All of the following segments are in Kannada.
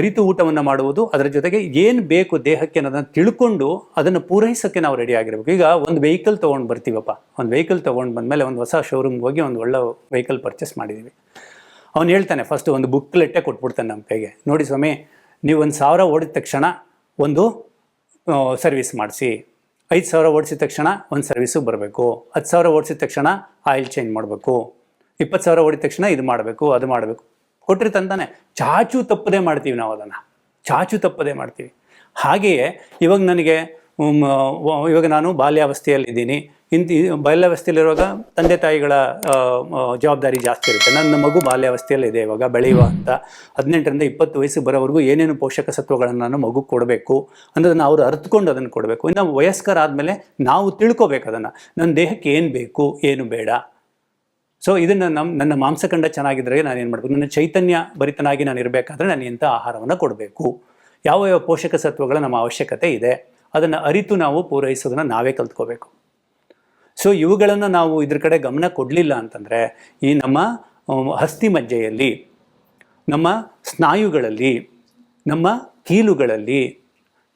ಅರಿತು ಊಟವನ್ನು ಮಾಡುವುದು, ಅದರ ಜೊತೆಗೆ ಏನು ಬೇಕು ದೇಹಕ್ಕೆ ಅನ್ನೋದನ್ನು ತಿಳ್ಕೊಂಡು ಅದನ್ನು ಪೂರೈಸೋಕ್ಕೆ ನಾವು ರೆಡಿ ಆಗಿರಬೇಕು. ಈಗ ಒಂದು ವೆಹಿಕಲ್ ತೊಗೊಂಡು ಬರ್ತೀವಪ್ಪ. ಒಂದು ವೆಹಿಕಲ್ ತೊಗೊಂಡು ಬಂದಮೇಲೆ ಒಂದು ಹೊಸ ಶೋರೂಮ್ಗೆ ಹೋಗಿ ಒಂದು ಒಳ್ಳೆ ವೆಹಿಕಲ್ ಪರ್ಚೇಸ್ ಮಾಡಿದ್ದೀವಿ ಅವನು ಹೇಳ್ತಾನೆ ಫಸ್ಟ್ ಒಂದು ಬುಕ್ಲೆಟ್ಟೇ ಕೊಟ್ಬಿಡ್ತಾನೆ ನಮ್ಮ ಕೈಗೆ. ನೋಡಿ ಸ್ವಾಮಿ, ನೀವು ಒಂದು ಸಾವಿರ ಓಡಿದ ತಕ್ಷಣ ಒಂದು ಸರ್ವಿಸ್ ಮಾಡಿಸಿ. ಐದು ಸಾವಿರ ಓಡಿಸಿದ ತಕ್ಷಣ ಒಂದು ಸರ್ವಿಸು ಬರಬೇಕು. ಹತ್ತು ಸಾವಿರ ಓಡಿಸಿದ ತಕ್ಷಣ ಆಯಿಲ್ ಚೇಂಜ್ ಮಾಡಬೇಕು. ಇಪ್ಪತ್ತು ಸಾವಿರ ಓಡಿದ ತಕ್ಷಣ ಇದು ಮಾಡಬೇಕು, ಅದು ಮಾಡಬೇಕು. ಕೊಟ್ಟಿರ್ತಂತಾನೆ ಚಾಚು ತಪ್ಪದೆ ಮಾಡ್ತೀವಿ ನಾವು ಅದನ್ನು. ಚಾಚು ತಪ್ಪದೆ ಮಾಡ್ತೀವಿ. ಹಾಗೆಯೇ ಇವಾಗ ನನಗೆ ಇವಾಗ ನಾನು ಬಾಲ್ಯಾವಸ್ಥೆಯಲ್ಲಿದ್ದೀನಿ. ಇಂತಿ ಬಾಲ್ಯಾವಸ್ಥೆಯಲ್ಲಿರುವಾಗ ತಂದೆ ತಾಯಿಗಳ ಜವಾಬ್ದಾರಿ ಜಾಸ್ತಿ ಇರುತ್ತೆ. ನನ್ನ ಮಗು ಬಾಲ್ಯಾವಸ್ಥೆಯಲ್ಲಿದೆ ಇವಾಗ, ಬೆಳೆಯುವ ಅಂತ. ಹದಿನೆಂಟರಿಂದ ಇಪ್ಪತ್ತು ವಯಸ್ಸು ಬರೋವರೆಗೂ ಏನೇನು ಪೋಷಕ ಸತ್ವಗಳನ್ನು ನಾನು ಮಗು ಕೊಡಬೇಕು ಅನ್ನೋದನ್ನು ಅವರು ಅರ್ಥಕೊಂಡು ಅದನ್ನು ಕೊಡಬೇಕು. ಇನ್ನು ವಯಸ್ಕರಾದಮೇಲೆ ನಾವು ತಿಳ್ಕೊಬೇಕು ಅದನ್ನು. ನನ್ನ ದೇಹಕ್ಕೆ ಏನು ಬೇಕು, ಏನು ಬೇಡ. ಸೊ ಇದನ್ನು ನಮ್ಮ ನನ್ನ ಮಾಂಸಖಂಡ ಚೆನ್ನಾಗಿದ್ದರೆ ನಾನು ಏನು ಮಾಡಬೇಕು? ನನ್ನ ಚೈತನ್ಯ ಭರಿತನಾಗಿ ನಾನು ಇರಬೇಕಾದ್ರೆ ನಾನು ಇಂಥ ಆಹಾರವನ್ನು ಕೊಡಬೇಕು. ಯಾವ ಯಾವ ಪೋಷಕ ಸತ್ವಗಳ ನಮ್ಮ ಅವಶ್ಯಕತೆ ಇದೆ, ಅದನ್ನು ಅರಿತು ನಾವು ಪೂರೈಸೋದನ್ನು ನಾವೇ ಕಲ್ತ್ಕೋಬೇಕು. ಸೊ ಇವುಗಳನ್ನು ನಾವು ಇದ್ರ ಕಡೆ ಗಮನ ಕೊಡಲಿಲ್ಲ ಅಂತಂದರೆ, ಈ ನಮ್ಮ ಹಸ್ತಿ ಮಜ್ಜೆಯಲ್ಲಿ, ನಮ್ಮ ಸ್ನಾಯುಗಳಲ್ಲಿ, ನಮ್ಮ ಕೀಲುಗಳಲ್ಲಿ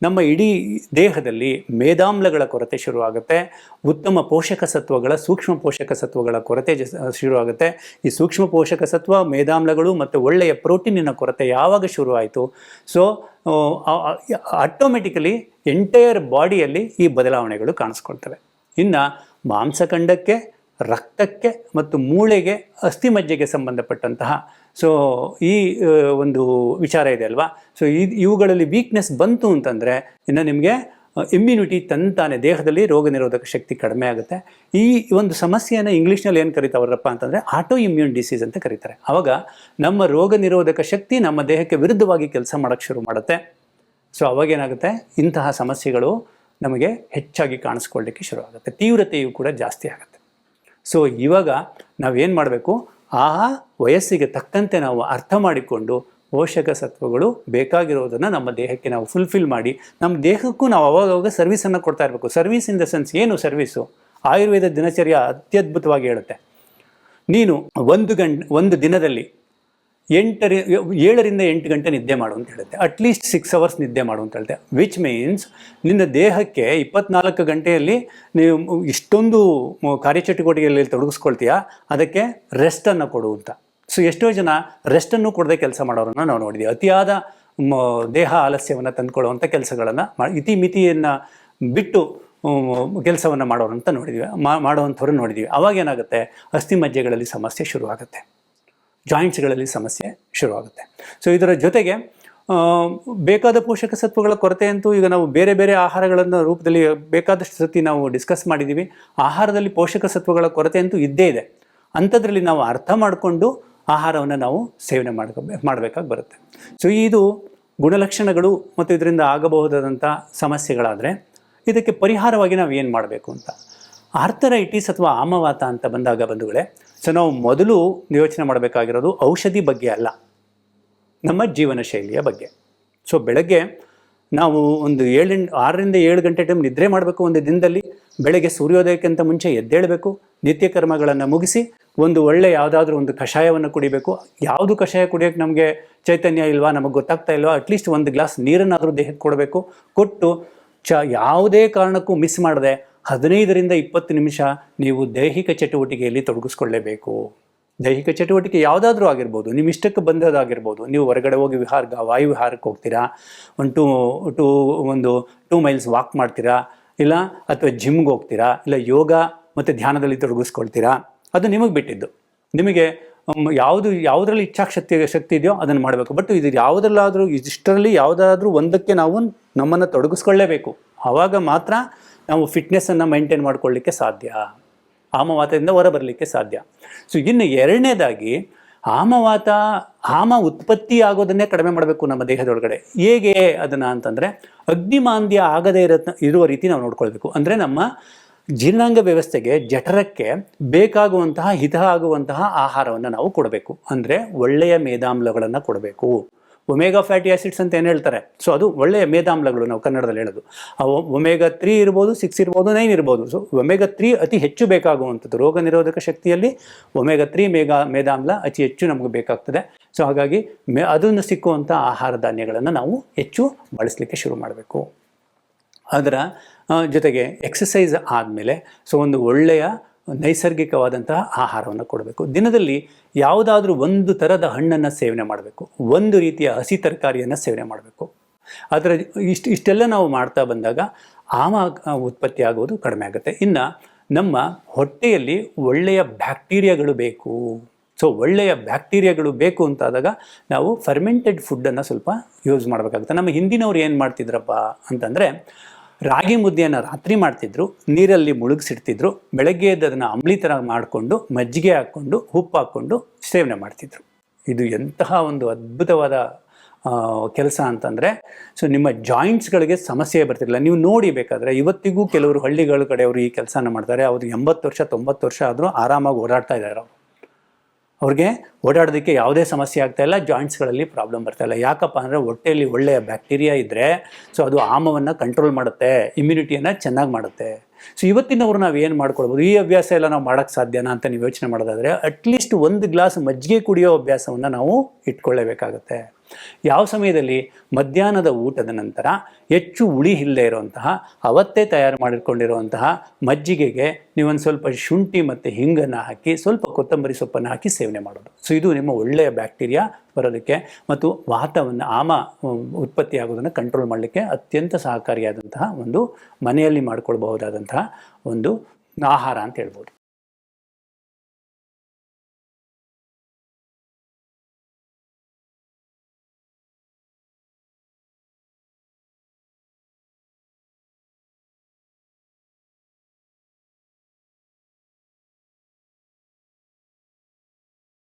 ನಮ್ಮ ಇಡೀ ದೇಹದಲ್ಲಿ ಮೇದಾಮ್ಲಗಳ ಕೊರತೆ ಶುರುವಾಗುತ್ತೆ. ಉತ್ತಮ ಪೋಷಕ ಸತ್ವಗಳ, ಸೂಕ್ಷ್ಮ ಪೋಷಕ ಸತ್ವಗಳ ಕೊರತೆ ಶುರುವಾಗುತ್ತೆ. ಈ ಸೂಕ್ಷ್ಮ ಪೋಷಕ ಸತ್ವ, ಮೇದಾಮ್ಲಗಳು ಮತ್ತು ಒಳ್ಳೆಯ ಪ್ರೋಟೀನಿನ ಕೊರತೆ ಯಾವಾಗ ಶುರುವಾಯಿತು? ಸೊ ಆಟೋಮೆಟಿಕಲಿ ಎಂಟೈರ್ ಬಾಡಿಯಲ್ಲಿ ಈ ಬದಲಾವಣೆಗಳು ಕಾಣಿಸ್ಕೊಳ್ತವೆ. ಇನ್ನು ಮಾಂಸಖಂಡಕ್ಕೆ ರಕ್ತಕ್ಕೆ ಮತ್ತು ಮೂಳೆಗೆ ಅಸ್ಥಿಮಜ್ಜೆಗೆ ಸಂಬಂಧಪಟ್ಟಂತಹ ಸೊ ಈ ಒಂದು ವಿಚಾರ ಇದೆ ಅಲ್ವಾ? ಸೊ ಇದು ಇವುಗಳಲ್ಲಿ ವೀಕ್ನೆಸ್ ಬಂತು ಅಂತಂದರೆ ಇನ್ನು ನಿಮಗೆ ಇಮ್ಯುನಿಟಿ ತಂತಾನೆ ದೇಹದಲ್ಲಿ ರೋಗ ನಿರೋಧಕ ಶಕ್ತಿ ಕಡಿಮೆ ಆಗುತ್ತೆ. ಈ ಒಂದು ಸಮಸ್ಯೆಯನ್ನು ಇಂಗ್ಲೀಷ್ನಲ್ಲಿ ಏನು ಕರೀತಾವ್ರಪ್ಪ ಅಂತಂದರೆ ಆಟೋ ಇಮ್ಯೂನ್ ಡಿಸೀಸ್ ಅಂತ ಕರೀತಾರೆ. ಆವಾಗ ನಮ್ಮ ರೋಗ ನಿರೋಧಕ ಶಕ್ತಿ ನಮ್ಮ ದೇಹಕ್ಕೆ ವಿರುದ್ಧವಾಗಿ ಕೆಲಸ ಮಾಡೋಕ್ಕೆ ಶುರು ಮಾಡುತ್ತೆ. ಸೊ ಅವಾಗೇನಾಗುತ್ತೆ ಇಂತಹ ಸಮಸ್ಯೆಗಳು ನಮಗೆ ಹೆಚ್ಚಾಗಿ ಕಾಣಿಸ್ಕೊಳ್ಳಿಕ್ಕೆ ಶುರು ಆಗುತ್ತೆ ತೀವ್ರತೆಯು ಕೂಡ ಜಾಸ್ತಿ ಆಗುತ್ತೆ. ಸೊ ಇವಾಗ ನಾವೇನು ಮಾಡಬೇಕು? ಆ ವಯಸ್ಸಿಗೆ ತಕ್ಕಂತೆ ನಾವು ಅರ್ಥ ಮಾಡಿಕೊಂಡು ಪೋಷಕ ಸತ್ವಗಳು ಬೇಕಾಗಿರೋದನ್ನು ನಮ್ಮ ದೇಹಕ್ಕೆ ನಾವು ಫುಲ್ಫಿಲ್ ಮಾಡಿ, ನಮ್ಮ ದೇಹಕ್ಕೂ ನಾವು ಅವಾಗವಾಗ ಸರ್ವಿಸನ್ನು ಕೊಡ್ತಾ ಇರಬೇಕು. ಸರ್ವಿಸ್ ಇನ್ ದ ಸೆನ್ಸ್ ಏನು ಸರ್ವಿಸು ಆಯುರ್ವೇದ ದಿನಚರ್ಯ ಅತ್ಯದ್ಭುತವಾಗಿ ಹೇಳುತ್ತೆ. ನೀನು ಒಂದು ಗಂಟೆ, ಒಂದು ದಿನದಲ್ಲಿ ಎಂಟರಿ, ಏಳರಿಂದ ಎಂಟು ಗಂಟೆ ನಿದ್ದೆ ಮಾಡು ಅಂತ ಹೇಳುತ್ತೆ. ಅಟ್ಲೀಸ್ಟ್ ಸಿಕ್ಸ್ ಅವರ್ಸ್ ನಿದ್ದೆ ಮಾಡು ಅಂತ ಹೇಳುತ್ತೆ. ವಿಚ್ ಮೀನ್ಸ್ ನಿನ್ನ ದೇಹಕ್ಕೆ ಇಪ್ಪತ್ನಾಲ್ಕು ಗಂಟೆಯಲ್ಲಿ ನೀವು ಇಷ್ಟೊಂದು ಕಾರ್ಯಚಟುವಟಿಕೆಯಲ್ಲಿ ತೊಡಗಿಸ್ಕೊಳ್ತೀಯಾ? ಅದಕ್ಕೆ ರೆಸ್ಟನ್ನು ಕೊಡು ಅಂತ. ಸೊ ಎಷ್ಟೋ ಜನ ರೆಸ್ಟನ್ನು ಕೊಡದೆ ಕೆಲಸ ಮಾಡೋರನ್ನ ನಾವು ನೋಡಿದ್ದೀವಿ ಅತಿಯಾದ ದೇಹ ಆಲಸ್ಯವನ್ನು ತಂದುಕೊಳ್ಳುವಂಥ ಕೆಲಸಗಳನ್ನು ಇತಿ ಮಿತಿಯನ್ನು ಬಿಟ್ಟು ಕೆಲಸವನ್ನು ಮಾಡೋರಂತ ನೋಡಿದ್ವಿ. ಮಾಡುವಂಥವ್ರು ನೋಡಿದ್ವಿ. ಅವಾಗ ಏನಾಗುತ್ತೆ? ಅಸ್ಥಿ ಮಜ್ಜೆಗಳಲ್ಲಿ ಸಮಸ್ಯೆ ಶುರುವಾಗುತ್ತೆ. ಜಾಯಿಂಟ್ಸ್ಗಳಲ್ಲಿ ಸಮಸ್ಯೆ ಶುರುವಾಗುತ್ತೆ. ಸೊ ಇದರ ಜೊತೆಗೆ ಬೇಕಾದ ಪೋಷಕ ಸತ್ವಗಳ ಕೊರತೆ ಅಂತೂ ಈಗ ನಾವು ಬೇರೆ ಬೇರೆ ಆಹಾರಗಳನ್ನು ರೂಪದಲ್ಲಿ ಬೇಕಾದಷ್ಟು ಸತಿ ನಾವು ಡಿಸ್ಕಸ್ ಮಾಡಿದ್ದೀವಿ ಆಹಾರದಲ್ಲಿ ಪೋಷಕ ಸತ್ವಗಳ ಕೊರತೆ ಅಂತೂ ಇದ್ದೇ ಇದೆ. ಅಂಥದ್ರಲ್ಲಿ ನಾವು ಅರ್ಥ ಮಾಡಿಕೊಂಡು ಆಹಾರವನ್ನು ನಾವು ಸೇವನೆ ಮಾಡ್ಕೋಬೇಕು ಮಾಡಬೇಕಾಗಿ ಬರುತ್ತೆ. ಸೊ ಇದು ಗುಣಲಕ್ಷಣಗಳು ಮತ್ತು ಇದರಿಂದ ಆಗಬಹುದಾದಂಥ ಸಮಸ್ಯೆಗಳಾದರೆ, ಇದಕ್ಕೆ ಪರಿಹಾರವಾಗಿ ನಾವು ಏನು ಮಾಡಬೇಕು ಅಂತ. ಆರ್ಥರೈಟಿಸ್ ಅಥವಾ ಆಮವಾತ ಅಂತ ಬಂದಾಗ ಬಂಧುಗಳೇ, ಸೊ ನಾವು ಮೊದಲು ಯೋಚನೆ ಮಾಡಬೇಕಾಗಿರೋದು ಔಷಧಿ ಬಗ್ಗೆ ಅಲ್ಲ, ನಮ್ಮ ಜೀವನ ಶೈಲಿಯ ಬಗ್ಗೆ. ಸೊ ಬೆಳಗ್ಗೆ ನಾವು ಒಂದು ಏಳು ಆರರಿಂದ ಏಳು ಗಂಟೆ ಟೈಮ್ ನಿದ್ರೆ ಮಾಡಬೇಕು ಒಂದು ದಿನದಲ್ಲಿ, ಬೆಳಗ್ಗೆ ಸೂರ್ಯೋದಯಕ್ಕಿಂತ ಮುಂಚೆ ಎದ್ದೇಳಬೇಕು ನಿತ್ಯ ಕರ್ಮಗಳನ್ನು ಮುಗಿಸಿ ಒಂದು ಒಳ್ಳೆ ಯಾವುದಾದ್ರೂ ಒಂದು ಕಷಾಯವನ್ನು ಕುಡಿಬೇಕು. ಯಾವುದು ಕಷಾಯ ಕುಡಿಯೋಕ್ಕೆ ನಮಗೆ ಚೈತನ್ಯ ಇಲ್ವಾ, ನಮಗೆ ಗೊತ್ತಾಗ್ತಾ ಇಲ್ವಾ ಅಟ್ಲೀಸ್ಟ್ ಒಂದು ಗ್ಲಾಸ್ ನೀರನ್ನಾದರೂ ದೇಹಕ್ಕೆ ಕೊಡಬೇಕು. ಕೊಟ್ಟು ಚ ಯಾವುದೇ ಕಾರಣಕ್ಕೂ ಮಿಸ್ ಮಾಡದೆ ಹದಿನೈದರಿಂದ ಇಪ್ಪತ್ತು ನಿಮಿಷ ನೀವು ದೈಹಿಕ ಚಟುವಟಿಕೆಯಲ್ಲಿ ತೊಡಗಿಸ್ಕೊಳ್ಳೇಬೇಕು. ದೈಹಿಕ ಚಟುವಟಿಕೆ ಯಾವುದಾದ್ರೂ ಆಗಿರ್ಬೋದು, ನಿಮ್ಮ ಇಷ್ಟಕ್ಕೆ ಬಂದದಾಗಿರ್ಬೋದು ನೀವು ಹೊರಗಡೆ ಹೋಗಿ ವಿಹಾರ ವಾಯು ವಿಹಾರಕ್ಕೆ ಹೋಗ್ತೀರಾ, ಒಂದು ಟೂ ಟೂ, ಒಂದು ಟೂ ಮೈಲ್ಸ್ ವಾಕ್ ಮಾಡ್ತೀರಾ, ಇಲ್ಲ ಅಥವಾ ಜಿಮ್ಗೆ ಹೋಗ್ತೀರಾ, ಇಲ್ಲ ಯೋಗ ಮತ್ತು ಧ್ಯಾನದಲ್ಲಿ ತೊಡಗಿಸ್ಕೊಳ್ತೀರಾ, ಅದು ನಿಮಗೆ ಬಿಟ್ಟಿದ್ದು. ನಿಮಗೆ ಯಾವುದು, ಯಾವುದರಲ್ಲಿ ಇಚ್ಛಾಶಕ್ತಿ, ಶಕ್ತಿ ಇದೆಯೋ ಅದನ್ನು ಮಾಡಬೇಕು. ಬಟ್ ಇದು ಯಾವುದರಲ್ಲಾದರೂ ಇಷ್ಟರಲ್ಲಿ ಯಾವುದಾದ್ರೂ ಒಂದಕ್ಕೆ ನಾವು ನಮ್ಮನ್ನು ತೊಡಗಿಸ್ಕೊಳ್ಳೇಬೇಕು. ಆವಾಗ ಮಾತ್ರ ನಾವು ಫಿಟ್ನೆಸ್ಸನ್ನು ಮೈಂಟೈನ್ ಮಾಡ್ಕೊಳ್ಳಿಕ್ಕೆ ಸಾಧ್ಯ. ಆಮವಾತದಿಂದ ಹೊರಬರಲಿಕ್ಕೆ ಸಾಧ್ಯ. ಸೊ ಇನ್ನು ಎರಡನೇದಾಗಿ ಆಮವಾತ, ಆಮ ಉತ್ಪತ್ತಿ ಆಗೋದನ್ನೇ ಕಡಿಮೆ ಮಾಡಬೇಕು ನಮ್ಮ ದೇಹದೊಳಗಡೆ. ಹೇಗೆ ಅದನ್ನು ಅಂತಂದರೆ, ಅಗ್ನಿಮಾಂದ್ಯ ಆಗದೇ ಇರೋ, ಇರುವ ರೀತಿ ನಾವು ನೋಡ್ಕೊಳ್ಬೇಕು. ಅಂದರೆ ನಮ್ಮ ಜೀರ್ಣಾಂಗ ವ್ಯವಸ್ಥೆಗೆ ಜಠರಕ್ಕೆ ಬೇಕಾಗುವಂತಹ ಹಿತ ಆಗುವಂತಹ ಆಹಾರವನ್ನು ನಾವು ಕೊಡಬೇಕು. ಅಂದರೆ ಒಳ್ಳೆಯ ಮೇಧಾಮ್ಲಗಳನ್ನು ಕೊಡಬೇಕು. ಒಮೇಗಾ ಫ್ಯಾಟಿ ಆಸಿಡ್ಸ್ ಅಂತ ಏನು ಹೇಳ್ತಾರೆ? ಸೊ ಅದು ಒಳ್ಳೆಯ ಮೇಧಾಮ್ಲಗಳು ನಾವು ಕನ್ನಡದಲ್ಲಿ ಹೇಳೋದು. ಆ ಒಮೇಗಾ ತ್ರೀ ಇರ್ಬೋದು, ಸಿಕ್ಸ್ ಇರ್ಬೋದು, ನೈನ್ ಇರ್ಬೋದು. ಸೊ ಒಮೇಗಾ ತ್ರೀ ಅತಿ ಹೆಚ್ಚು ಬೇಕಾಗುವಂಥದ್ದು ರೋಗ ನಿರೋಧಕ ಶಕ್ತಿಯಲ್ಲಿ ಒಮೇಗಾ ತ್ರೀ ಮೇಗಾ ಮೇಧಾಮ್ಲ ಅತಿ ಹೆಚ್ಚು ನಮಗೆ ಬೇಕಾಗ್ತದೆ. ಸೊ ಹಾಗಾಗಿ ಮೆ, ಅದನ್ನು ಸಿಕ್ಕುವಂಥ ಆಹಾರ ಧಾನ್ಯಗಳನ್ನು ನಾವು ಹೆಚ್ಚು ಬಳಸಲಿಕ್ಕೆ ಶುರು ಮಾಡಬೇಕು. ಅದರ ಜೊತೆಗೆ ಎಕ್ಸಸೈಸ್ ಆದಮೇಲೆ ಸೊ ಒಂದು ಒಳ್ಳೆಯ ನೈಸರ್ಗಿಕವಾದಂತಹ ಆಹಾರವನ್ನು ಕೊಡಬೇಕು. ದಿನದಲ್ಲಿ ಯಾವುದಾದ್ರೂ ಒಂದು ಥರದ ಹಣ್ಣನ್ನು ಸೇವನೆ ಮಾಡಬೇಕು. ಒಂದು ರೀತಿಯ ಹಸಿ ತರಕಾರಿಯನ್ನು ಸೇವನೆ ಮಾಡಬೇಕು. ಅದರ ಇಷ್ಟು, ಇಷ್ಟೆಲ್ಲ ನಾವು ಮಾಡ್ತಾ ಬಂದಾಗ ಆಮ ಉತ್ಪತ್ತಿ ಆಗೋದು ಕಡಿಮೆ ಆಗುತ್ತೆ. ಇನ್ನು ನಮ್ಮ ಹೊಟ್ಟೆಯಲ್ಲಿ ಒಳ್ಳೆಯ ಬ್ಯಾಕ್ಟೀರಿಯಾಗಳು ಬೇಕು. ಸೊ, ಒಳ್ಳೆಯ ಬ್ಯಾಕ್ಟೀರಿಯಾಗಳು ಬೇಕು ಅಂತಾದಾಗ ನಾವು ಫರ್ಮೆಂಟೆಡ್ ಫುಡ್ಡನ್ನು ಸ್ವಲ್ಪ ಯೂಸ್ ಮಾಡಬೇಕಾಗುತ್ತೆ. ನಮ್ಮ ಹಿಂದಿನವ್ರು ಏನು ಮಾಡ್ತಿದ್ರಪ್ಪ ಅಂತಂದರೆ ರಾಗಿ ಮುದ್ದೆಯನ್ನು ರಾತ್ರಿ ಮಾಡ್ತಿದ್ರು, ನೀರಲ್ಲಿ ಮುಳುಗಿಸಿಡ್ತಿದ್ರು, ಬೆಳಗ್ಗೆ ಎದ್ದು ಅದನ್ನು ಅಂಬ್ಲಿ ಥರ ಮಾಡಿಕೊಂಡು, ಮಜ್ಜಿಗೆ ಹಾಕ್ಕೊಂಡು ಉಪ್ಪು ಹಾಕ್ಕೊಂಡು ಸೇವನೆ ಮಾಡ್ತಿದ್ರು. ಇದು ಎಂತಹ ಒಂದು ಅದ್ಭುತವಾದ ಕೆಲಸ ಅಂತಂದರೆ, ಸೊ ನಿಮ್ಮ ಜಾಯಿಂಟ್ಸ್ಗಳಿಗೆ ಸಮಸ್ಯೆ ಬರ್ತಿರಲಿಲ್ಲ. ನೀವು ನೋಡಿ ಬೇಕಾದರೆ ಇವತ್ತಿಗೂ ಕೆಲವರು ಹಳ್ಳಿಗಳ ಕಡೆಯವರು ಈ ಕೆಲಸನ ಮಾಡ್ತಾರೆ. ಅವರು ಎಂಬತ್ತು ವರ್ಷ, ತೊಂಬತ್ತು ವರ್ಷ ಆದರೂ ಆರಾಮಾಗಿ ಓಡಾಡ್ತಾ ಇದ್ದಾರೆ ಅವರು. ಅವ್ರಿಗೆ ಓಡಾಡೋದಕ್ಕೆ ಯಾವುದೇ ಸಮಸ್ಯೆ ಆಗ್ತಾ ಇಲ್ಲ ಜಾಯಿಂಟ್ಸ್ಗಳಲ್ಲಿ ಪ್ರಾಬ್ಲಮ್ ಬರ್ತಾ ಇಲ್ಲ. ಯಾಕಪ್ಪ ಅಂದರೆ ಹೊಟ್ಟೆಯಲ್ಲಿ ಒಳ್ಳೆಯ ಬ್ಯಾಕ್ಟೀರಿಯಾ ಇದ್ದರೆ ಸೊ ಅದು ಆಮವನ್ನು ಕಂಟ್ರೋಲ್ ಮಾಡುತ್ತೆ ಇಮ್ಯುನಿಟಿಯನ್ನು ಚೆನ್ನಾಗಿ ಮಾಡುತ್ತೆ. ಸೊ ಇವತ್ತಿನವ್ರು ನಾವು ಏನು ಮಾಡ್ಕೊಳ್ಬೋದು? ಈ ಅಭ್ಯಾಸ ಎಲ್ಲ ನಾವು ಮಾಡೋಕ್ಕೆ ಸಾಧ್ಯನಾ ಅಂತ ನೀವು ಯೋಚನೆ ಮಾಡೋದಾದರೆ ಅಟ್ಲೀಸ್ಟ್ ಒಂದು ಗ್ಲಾಸ್ ಮಜ್ಜಿಗೆ ಕುಡಿಯೋ ಅಭ್ಯಾಸವನ್ನು ನಾವು ಇಟ್ಕೊಳ್ಳೇಬೇಕಾಗತ್ತೆ. ಯಾವ ಸಮಯದಲ್ಲಿ? ಮಧ್ಯಾಹ್ನದ ಊಟದ ನಂತರ ಹೆಚ್ಚು ಹುಳಿ ಇಲ್ಲದೆ ಇರುವಂತಹ, ಅವತ್ತೇ ತಯಾರು ಮಾಡಿಕೊಂಡಿರುವಂತಹ ಮಜ್ಜಿಗೆಗೆ ನೀವೊಂದು ಸ್ವಲ್ಪ ಶುಂಠಿ ಮತ್ತು ಹಿಂಗನ್ನು ಹಾಕಿ, ಸ್ವಲ್ಪ ಕೊತ್ತಂಬರಿ ಸೊಪ್ಪನ್ನು ಹಾಕಿ ಸೇವನೆ ಮಾಡೋದು. ಸೊ ಇದು ನಿಮ್ಮ ಒಳ್ಳೆಯ ಬ್ಯಾಕ್ಟೀರಿಯಾ ಬರೋದಕ್ಕೆ ಮತ್ತು ವಾತವನ್ನು ಆಮ ಉತ್ಪತ್ತಿ ಆಗೋದನ್ನು ಕಂಟ್ರೋಲ್ ಮಾಡಲಿಕ್ಕೆ ಅತ್ಯಂತ ಸಹಕಾರಿಯಾದಂತಹ ಒಂದು ಮನೆಯಲ್ಲಿ ಮಾಡಿಕೊಳ್ಬಹುದಾದಂತಹ ಒಂದು ಆಹಾರ ಅಂತ ಹೇಳ್ಬೋದು.